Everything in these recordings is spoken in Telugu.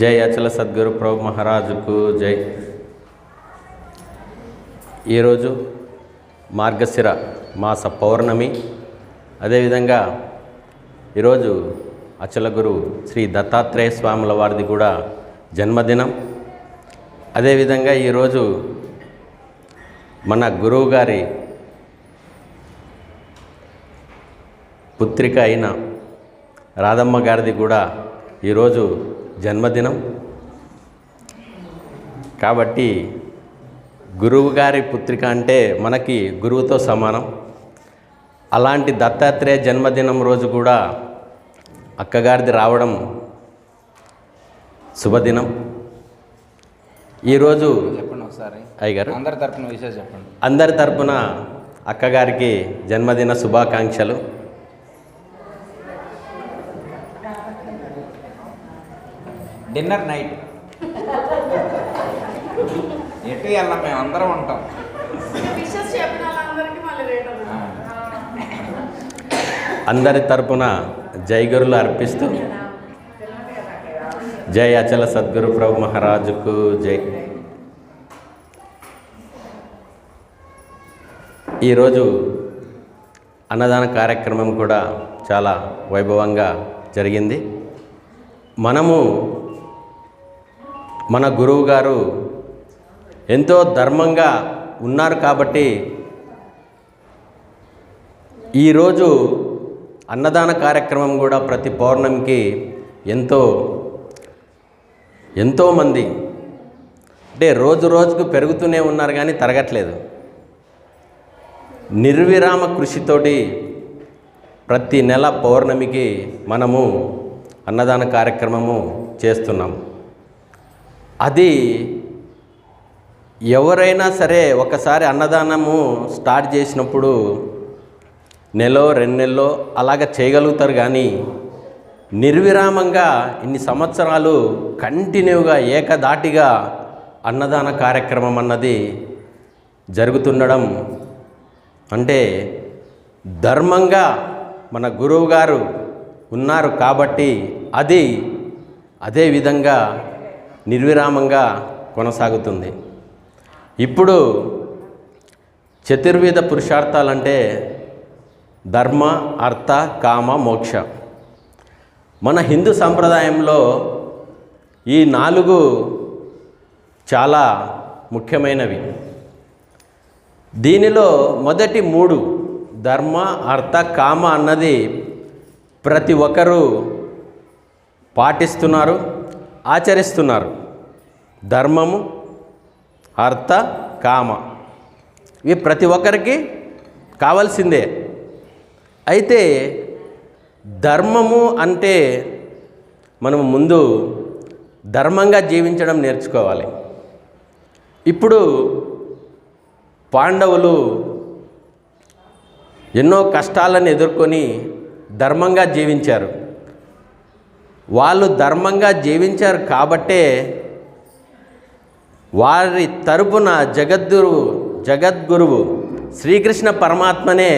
జై అచల సద్గురు ప్రభు మహారాజుకు జై. ఈరోజు మార్గశిర మాస పౌర్ణమి. అదేవిధంగా ఈరోజు అచల గురు శ్రీ దత్తాత్రేయ స్వాముల వారిది కూడా జన్మదినం. అదేవిధంగా ఈరోజు మన గురువు గారి పుత్రిక అయిన రాధమ్మ గారిది కూడా ఈరోజు జన్మదినం. కాబట్టి గురువు గారి పుత్రిక అంటే మనకి గురువుతో సమానం. అలాంటి దత్తాత్రేయ జన్మదినం రోజు కూడా అక్కగారిది రావడం శుభదినం. ఈరోజు చెప్పండి ఒకసారి. అయ్యగారు. అందరి తరపున విషయం చెప్పండి. అందరి తరపున అక్కగారికి జన్మదిన శుభాకాంక్షలు. Dinner night. ఎటు వెళ్ళాం మేము అందరం ఉంటాం. అందరి తరపున జైగురులు అర్పిస్తూ జై అచల సద్గురు ప్రభు మహారాజుకు జై. ఈరోజు అన్నదాన కార్యక్రమం కూడా చాలా వైభవంగా జరిగింది. మనము మన గురువు గారు ఎంతో ధర్మంగా ఉన్నారు కాబట్టి ఈరోజు అన్నదాన కార్యక్రమం కూడా ప్రతి పౌర్ణమికి ఎంతో ఎంతోమంది అంటే రోజు రోజుకు పెరుగుతూనే ఉన్నారు కానీ తరగట్లేదు. నిర్విరామ కృషితోటి ప్రతి నెల పౌర్ణమికి మనము అన్నదాన కార్యక్రమము చేస్తున్నాం అది ఎవరైనా సరే ఒకసారి అన్నదానము స్టార్ట్ చేసినప్పుడు నెలో రెండు నెలలో అలాగ చేయగలుగుతారు కానీ నిర్విరామంగా ఇన్ని సంవత్సరాలు కంటిన్యూగా ఏకదాటిగా అన్నదాన కార్యక్రమం అన్నది జరుగుతుండడం అంటే ధర్మంగా మన గురువుగారు ఉన్నారు కాబట్టి అది అదే విధంగా నిర్విరామంగా కొనసాగుతుంది. ఇప్పుడు చతుర్విధ పురుషార్థాలంటే ధర్మ అర్థ కామ మోక్ష. మన హిందూ సంప్రదాయంలో ఈ నాలుగు చాలా ముఖ్యమైనవి. దీనిలో మొదటి మూడు ధర్మ అర్థ కామ అన్నది ప్రతి ఒక్కరూ పాటిస్తున్నారు. ఆచరిస్తున్నారు. ధర్మము అర్థ కామ. ఇవి ప్రతి ఒక్కరికి కావాల్సిందే. అయితే ధర్మము అంటే మనం ముందు ధర్మంగా జీవించడం నేర్చుకోవాలి. ఇప్పుడు పాండవులు ఎన్నో కష్టాలను ఎదుర్కొని ధర్మంగా జీవించారు. వాళ్ళు ధర్మంగా జీవించారు కాబట్టే వారి తరపున జగద్గురు జగద్గురువు శ్రీకృష్ణ పరమాత్మనే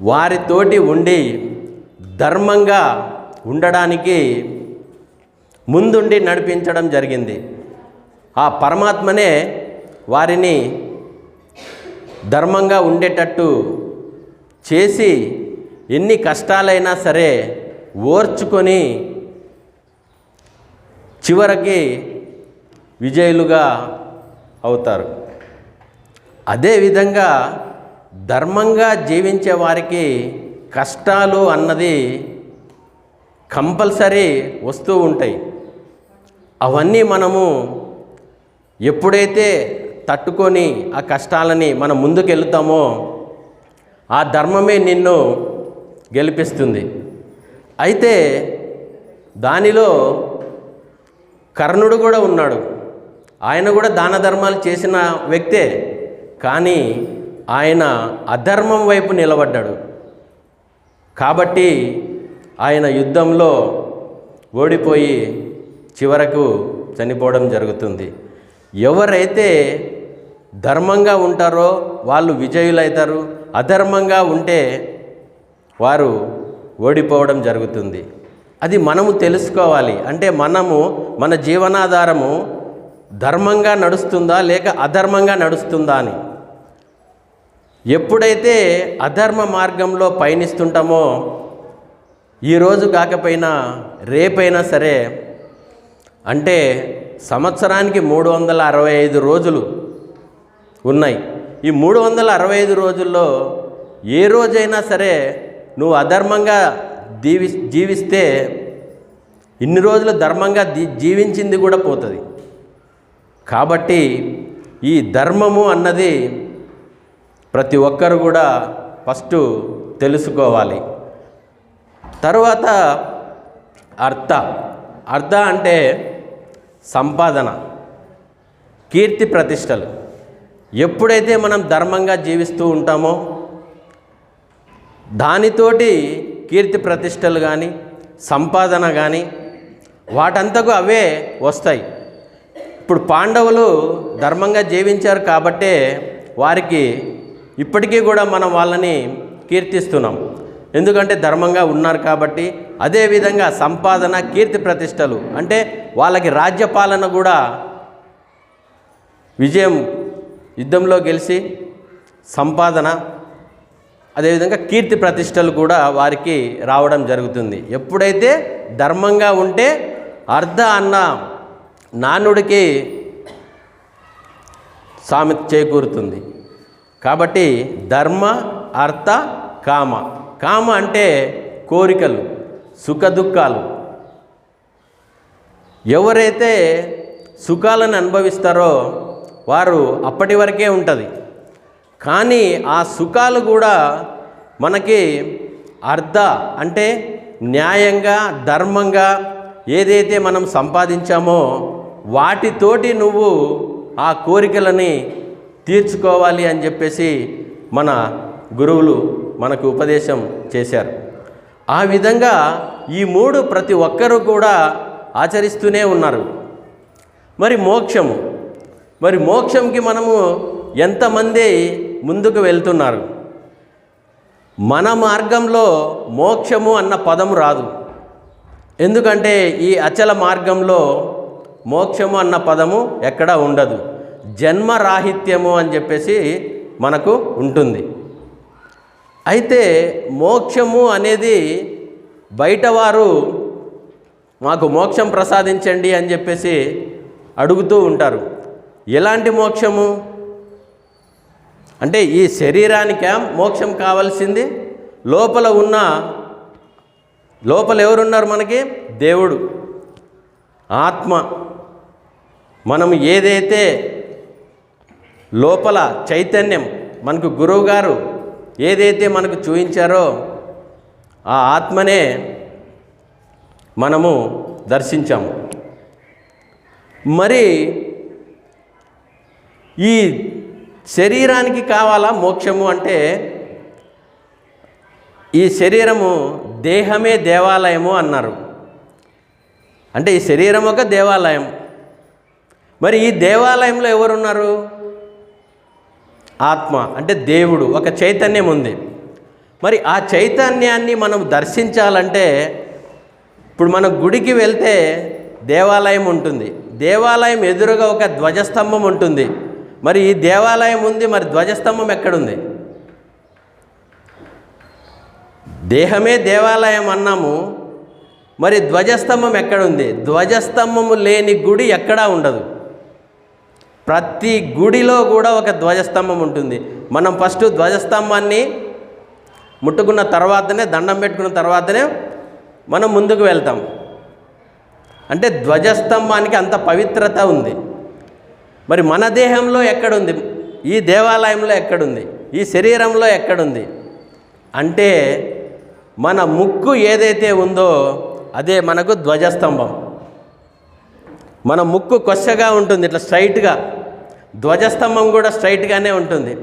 వారితోటి ఉండి ధర్మంగా ఉండడానికి ముందుండి నడిపించడం జరిగింది. ఆ పరమాత్మనే వారిని ధర్మంగా ఉండేటట్టు చేసి ఎన్ని కష్టాలైనా సరే ఓర్చుకొని చివరికి విజయులుగా అవుతారు. అదేవిధంగా ధర్మంగా జీవించే వారికి కష్టాలు అన్నది కంపల్సరీ వస్తూ ఉంటాయి. అవన్నీ మనము ఎప్పుడైతే తట్టుకొని ఆ కష్టాలని మనం ముందుకెళ్తామో ఆ ధర్మమే నిన్ను గెలిపిస్తుంది. అయితే దానిలో కర్ణుడు కూడా ఉన్నాడు. ఆయన కూడా దాన ధర్మాలు చేసిన వ్యక్తే. కానీ ఆయన అధర్మం వైపు నిలబడ్డాడు. కాబట్టి ఆయన యుద్ధంలో ఓడిపోయి చివరకు చనిపోవడం జరుగుతుంది. ఎవరైతే ధర్మంగా ఉంటారో వాళ్ళు విజయులవుతారు అధర్మంగా ఉంటే వారు ఓడిపోవడం జరుగుతుంది. అది మనము తెలుసుకోవాలి. అంటే మనము మన జీవనాధారము ధర్మంగా నడుస్తుందా లేక అధర్మంగా నడుస్తుందా అని. ఎప్పుడైతే అధర్మ మార్గంలో పయనిస్తుంటామో ఈరోజు కాకపోయినా రేపైనా సరే అంటే సంవత్సరానికి మూడు వందల అరవై ఐదు రోజులు ఉన్నాయి. ఈ మూడు వందల అరవై ఐదు రోజుల్లో ఏ రోజైనా సరే నువ్వు అధర్మంగా జీవి జీవిస్తే ఇన్ని రోజులు ధర్మంగా జీవించింది కూడా పోతుంది. కాబట్టి ఈ ధర్మము అన్నది ప్రతి ఒక్కరు కూడా ఫస్ట్ తెలుసుకోవాలి. తరువాత అర్థ. అర్థ అంటే సంపాదన కీర్తి ప్రతిష్టలు. ఎప్పుడైతే మనం ధర్మంగా జీవిస్తూ ఉంటామో దానితోటి కీర్తి ప్రతిష్టలు కానీ సంపాదన కానీ వాటంతకు అవే వస్తాయి. ఇప్పుడు పాండవులు ధర్మంగా జీవించారు కాబట్టే వారికి ఇప్పటికీ కూడా మనం వాళ్ళని కీర్తిస్తున్నాం. ఎందుకంటే ధర్మంగా ఉన్నారు కాబట్టి అదేవిధంగా సంపాదన కీర్తి ప్రతిష్టలు అంటే వాళ్ళకి రాజ్యపాలన కూడా విజయం యుద్ధంలో గెలిచి సంపాదన అదేవిధంగా కీర్తి ప్రతిష్టలు కూడా వారికి రావడం జరుగుతుంది. ఎప్పుడైతే ధర్మంగా ఉంటే అర్ధ అన్న నానుడికి సామెత చేకూరుతుంది. కాబట్టి ధర్మ అర్థ కామ. కామ అంటే కోరికలు సుఖ దుఃఖాలు ఎవరైతే సుఖాలను అనుభవిస్తారో వారు అప్పటి వరకే ఉంటుంది. కానీ ఆ సుఖాలు కూడా మనకి అర్ధ అంటే న్యాయంగా ధర్మంగా ఏదైతే మనం సంపాదించామో వాటితోటి నువ్వు ఆ కోరికలని తీర్చుకోవాలి అని చెప్పేసి మన గురువులు మనకు ఉపదేశం చేశారు. ఆ విధంగా ఈ మూడు ప్రతి ఒక్కరూ కూడా ఆచరిస్తూనే ఉన్నారు. మరి మోక్షము. మరి మోక్షంకి మనము ఎంతమంది ముందుకు వెళ్తున్నారు. మన మార్గంలో మోక్షము అన్న పదం రాదు. ఎందుకంటే ఈ అచల మార్గంలో మోక్షము అన్న పదము ఎక్కడా ఉండదు. జన్మరాహిత్యము అని చెప్పేసి మనకు ఉంటుంది. అయితే మోక్షము అనేది బయటవారు మాకు మోక్షం ప్రసాదించండి అని చెప్పేసి అడుగుతూ ఉంటారు. ఎలాంటి మోక్షము? అంటే ఈ శరీరానికే మోక్షం కావాల్సింది? లోపల ఉన్న లోపల ఎవరున్నారు మనకి? దేవుడు. ఆత్మ. మనం ఏదైతే లోపల చైతన్యం మనకు గురువు గారు ఏదైతే మనకు చూపించారో ఆ ఆత్మనే మనము దర్శించాము. మరి ఈ శరీరానికి కావాలా మోక్షము అంటే ఈ శరీరము దేహమే దేవాలయము అన్నారు. అంటే ఈ శరీరం ఒక దేవాలయం. మరి ఈ దేవాలయంలో ఎవరున్నారు? ఆత్మ అంటే దేవుడు ఒక చైతన్యం ఉంది. మరి ఆ చైతన్యాన్ని మనం దర్శించాలంటే ఇప్పుడు మన గుడికి వెళ్తే దేవాలయం ఉంటుంది. దేవాలయం ఎదురుగా ఒక ధ్వజస్తంభం ఉంటుంది. మరి ఈ దేవాలయం ఉంది మరి ధ్వజస్తంభం ఎక్కడుంది? దేహమే దేవాలయం అన్నాము మరి ధ్వజస్తంభం ఎక్కడుంది? ధ్వజస్తంభము లేని గుడి ఎక్కడా ఉండదు. ప్రతి గుడిలో కూడా ఒక ధ్వజస్తంభం ఉంటుంది. మనం ఫస్ట్ ధ్వజస్తంభాన్ని ముట్టుకున్న తర్వాతనే దండం పెట్టుకున్న తర్వాతనే మనం ముందుకు వెళ్తాం. అంటే ధ్వజస్తంభానికి అంత పవిత్రత ఉంది. మరి మన దేహంలో ఎక్కడుంది? ఈ దేవాలయంలో ఎక్కడుంది? ఈ శరీరంలో ఎక్కడుంది? అంటే మన ముక్కు ఏదైతే ఉందో అదే మనకు ధ్వజస్తంభం. మన ముక్కు కొచ్చగా ఉంటుంది ఇట్లా స్ట్రైట్గా. ధ్వజస్తంభం కూడా స్ట్రైట్గానే ఉంటుంది.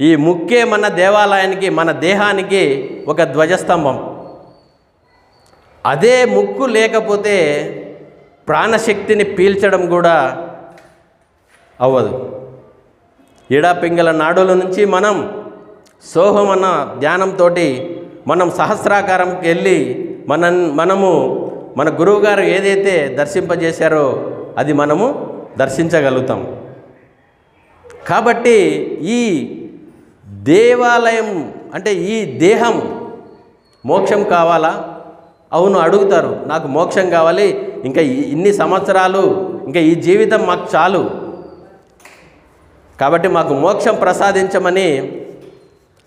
ఈ ముక్కే మన దేవాలయానికి మన దేహానికి ఒక ధ్వజస్తంభం. అదే ముక్కు లేకపోతే ప్రాణశక్తిని పీల్చడం కూడా అవ్వదు. ఇడాపింగల నాడుల నుంచి మనం సోహం అన్న ధ్యానంతో మనం సహస్రాకారంకి వెళ్ళి మన మనము మన గురువుగారు ఏదైతే దర్శింపజేశారో అది మనము దర్శించగలుగుతాం. కాబట్టి ఈ దేవాలయం అంటే ఈ దేహం మోక్షం కావాలా? అవును అడుగుతారు. నాకు మోక్షం కావాలి. ఇంకా ఇన్ని సంవత్సరాలు ఇంకా ఈ జీవితం మాకు చాలు. కాబట్టి మాకు మోక్షం ప్రసాదించమని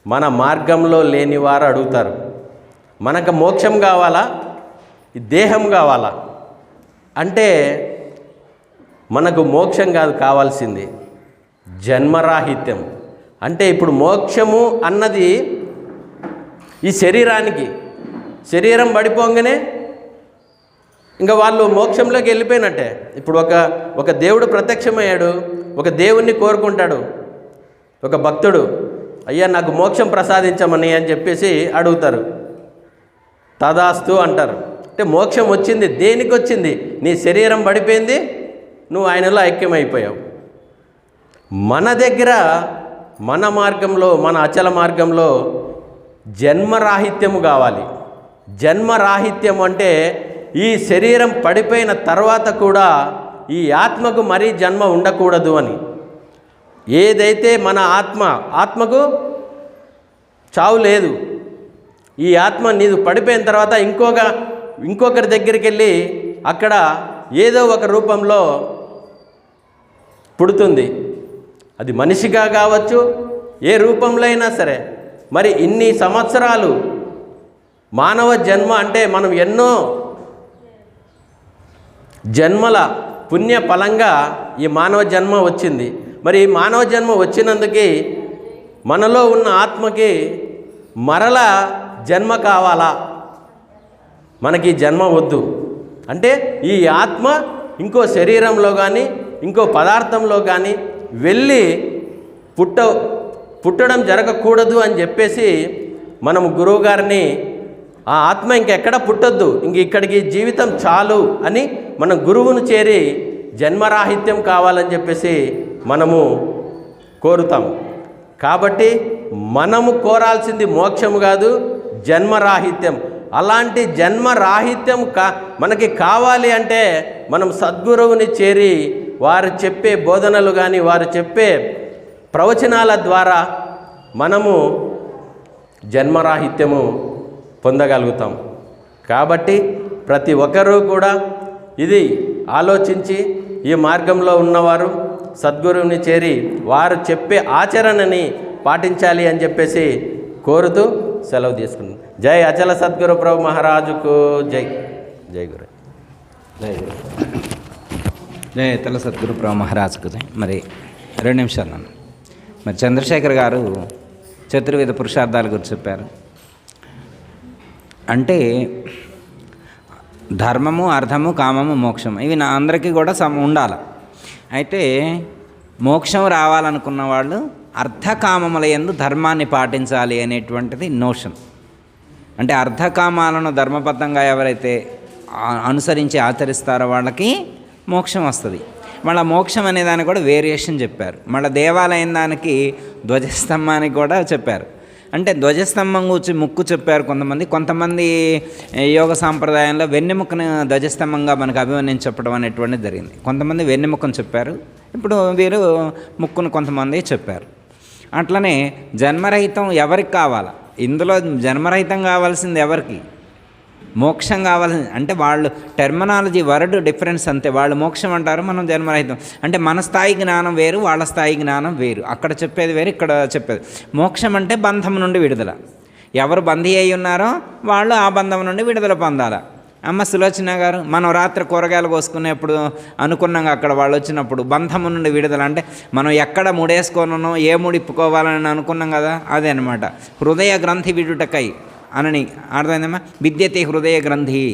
మన మార్గంలో లేని వారు అడుగుతారు. మనకు మోక్షం కావాలా? దేహం కావాలా? అంటే మనకు మోక్షం కాదు కావాల్సింది జన్మరాహిత్యం. అంటే ఇప్పుడు మోక్షము అన్నది ఈ శరీరానికి శరీరం పడిపోగానే ఇంకా వాళ్ళు మోక్షంలోకి వెళ్ళిపోయినట్టే. ఇప్పుడు ఒక ఒక దేవుడు ప్రత్యక్షమయ్యాడు ఒక దేవుణ్ణి కోరుకుంటాడు ఒక భక్తుడు అయ్యా నాకు మోక్షం ప్రసాదించమని అని చెప్పేసి అడుగుతారు. తదాస్తు అంటారు. అంటే మోక్షం వచ్చింది దేనికి వచ్చింది? నీ శరీరం పడిపోయింది నువ్వు ఆయనలో ఐక్యమైపోయావు. మన దగ్గర మన మార్గంలో మన అచల మార్గంలో జన్మరాహిత్యము కావాలి. జన్మరాహిత్యం అంటే ఈ శరీరం పడిపోయిన తర్వాత కూడా ఈ ఆత్మకు మరీ జన్మ ఉండకూడదు అని. ఏదైతే మన ఆత్మ ఆత్మకు చావు లేదు ఈ ఆత్మ నీదు పడిపోయిన తర్వాత ఇంకొక ఇంకొకరి దగ్గరికి వెళ్ళి అక్కడ ఏదో ఒక రూపంలో పుడుతుంది. అది మనిషిగా కావచ్చు ఏ రూపంలో అయినా సరే. మరి ఇన్ని సంవత్సరాలు మానవ జన్మ అంటే మనం ఎన్నో జన్మల పుణ్య ఫలంగా ఈ మానవ జన్మ వచ్చింది. మరి మానవ జన్మ వచ్చినందుకే మనలో ఉన్న ఆత్మకి మరల జన్మ కావాలా? మనకి జన్మ వద్దు. అంటే ఈ ఆత్మ ఇంకో శరీరంలో కానీ ఇంకో పదార్థంలో కానీ వెళ్ళి పుట్ట పుట్టడం జరగకూడదు అని చెప్పేసి మనం గురువుగారిని ఆ ఆత్మ ఇంకెక్కడ పుట్టొద్దు? ఇంక ఇక్కడికి జీవితం చాలు అని మనం గురువును చేరి జన్మరాహిత్యం కావాలని చెప్పేసి మనము కోరుతాం. కాబట్టి మనము కోరాల్సింది మోక్షము కాదు జన్మరాహిత్యం. అలాంటి జన్మరాహిత్యం కా మనకి కావాలి అంటే మనం సద్గురువుని చేరి వారు చెప్పే బోధనలు కానీ వారు చెప్పే ప్రవచనాల ద్వారా మనము జన్మరాహిత్యము పొందగలుగుతాం. కాబట్టి ప్రతి ఒక్కరూ కూడా ఇది ఆలోచించి ఈ మార్గంలో ఉన్నవారు సద్గురువుని చేరి వారు చెప్పే ఆచరణని పాటించాలి అని చెప్పేసి కోరుతూ సెలవు తీసుకున్నాను జై అచల సద్గురు ప్రభు మహారాజుకు జై. జై గురు. జై గురు. జై అచల సద్గురు ప్రభు మహారాజుకు జై. మరి రెండు నిమిషాలు నన్ను. మరి చంద్రశేఖర్ గారు చతుర్విధ పురుషార్థాల గురించి చెప్పారు. అంటే ధర్మము అర్థము కామము మోక్షం ఇవి నా అందరికీ కూడా సమ ఉండాలి. అయితే మోక్షం రావాలనుకున్న వాళ్ళు అర్థకామముల ఎందు ధర్మాన్ని పాటించాలి అనేటువంటిది నోషన్. అంటే అర్ధకామాలను ధర్మబద్ధంగా ఎవరైతే అనుసరించి ఆచరిస్తారో వాళ్ళకి మోక్షం వస్తుంది. మళ్ళీ మోక్షం అనే దానికి కూడా వేరియేషన్ చెప్పారు. మళ్ళీ దేవాలయం దానికి ధ్వజస్తంభానికి కూడా చెప్పారు. అంటే ధ్వజస్తంభం గురించి ముక్కు చెప్పారు కొంతమంది. కొంతమంది యోగ సాంప్రదాయంలో వెన్నెముకను ధ్వజస్తంభంగా మనకు అభివర్ణించి చెప్పడం అనేటువంటిది జరిగింది. కొంతమంది వెన్నెముకను చెప్పారు. ఇప్పుడు వీరు ముక్కును కొంతమంది చెప్పారు. అట్లనే జన్మరహితం ఎవరికి కావాలా? ఇందులో జన్మరహితం కావాల్సింది ఎవరికి? మోక్షం కావాలని అంటే వాళ్ళు టెర్మినాలజీ వర్డ్ డిఫరెన్స్ అంతే. వాళ్ళు మోక్షం అంటారు మనం జన్మరహితం. అంటే మన స్థాయి జ్ఞానం వేరు వాళ్ళ స్థాయి జ్ఞానం వేరు. అక్కడ చెప్పేది వేరు ఇక్కడ చెప్పేది. మోక్షం అంటే బంధం నుండి విడుదల. ఎవరు బందీ అయి ఉన్నారో వాళ్ళు ఆ బంధం నుండి విడుదల పొందాలి. అమ్మ సులోచన గారు మనం రాత్రి కూరగాయలు కోసుకునేప్పుడు అనుకున్నాం అక్కడ వాళ్ళు వచ్చినప్పుడు బంధము నుండి విడుదల. అంటే మనం ఎక్కడ ముడేసుకోనో ఏ ముడిప్పుకోవాలని అనుకున్నాం కదా అదే అనమాట హృదయ గ్రంథి విడుటకై. అనని అర్థమైందమ్మా? విద్యతే హృదయ గ్రంథి.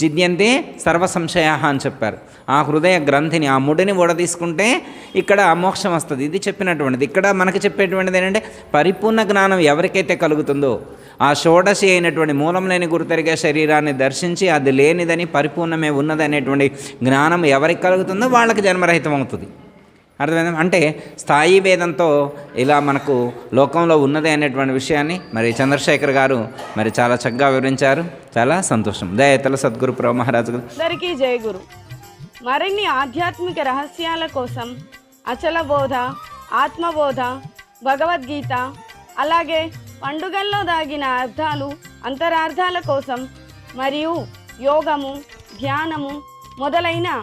చిద్యంతే సర్వ సంశయ అని చెప్పారు. ఆ హృదయ గ్రంథిని ఆ ముడిని తీసుకుంటే ఇక్కడ మోక్షం వస్తుంది. ఇది చెప్పినటువంటిది. ఇక్కడ మనకు చెప్పేటువంటిది ఏంటంటే పరిపూర్ణ జ్ఞానం ఎవరికైతే కలుగుతుందో ఆ షోడశి అయినటువంటి మూలం లేని గుర్తెరిగే శరీరాన్ని దర్శించి అది లేనిదని పరిపూర్ణమే ఉన్నది అనేటువంటి జ్ఞానం ఎవరికి కలుగుతుందో వాళ్ళకి జన్మరహితం అవుతుంది అర్థమైందా? అంటే స్థాయి భేదంతో ఇలా మనకు లోకంలో ఉన్నది అనేటువంటి విషయాన్ని మరి చంద్రశేఖర్ గారు మరి చాలా చక్కగా వివరించారు. చాలా సంతోషం. దయతల సద్గురు ప్రభు మహారాజు గారు. అందరికీ జై గురు. మరిన్ని ఆధ్యాత్మిక రహస్యాల కోసం అచల బోధ ఆత్మబోధ భగవద్గీత అలాగే పండుగల్లో దాగిన అర్థాలు అంతరార్థాల కోసం మరియు యోగము ధ్యానము మొదలైన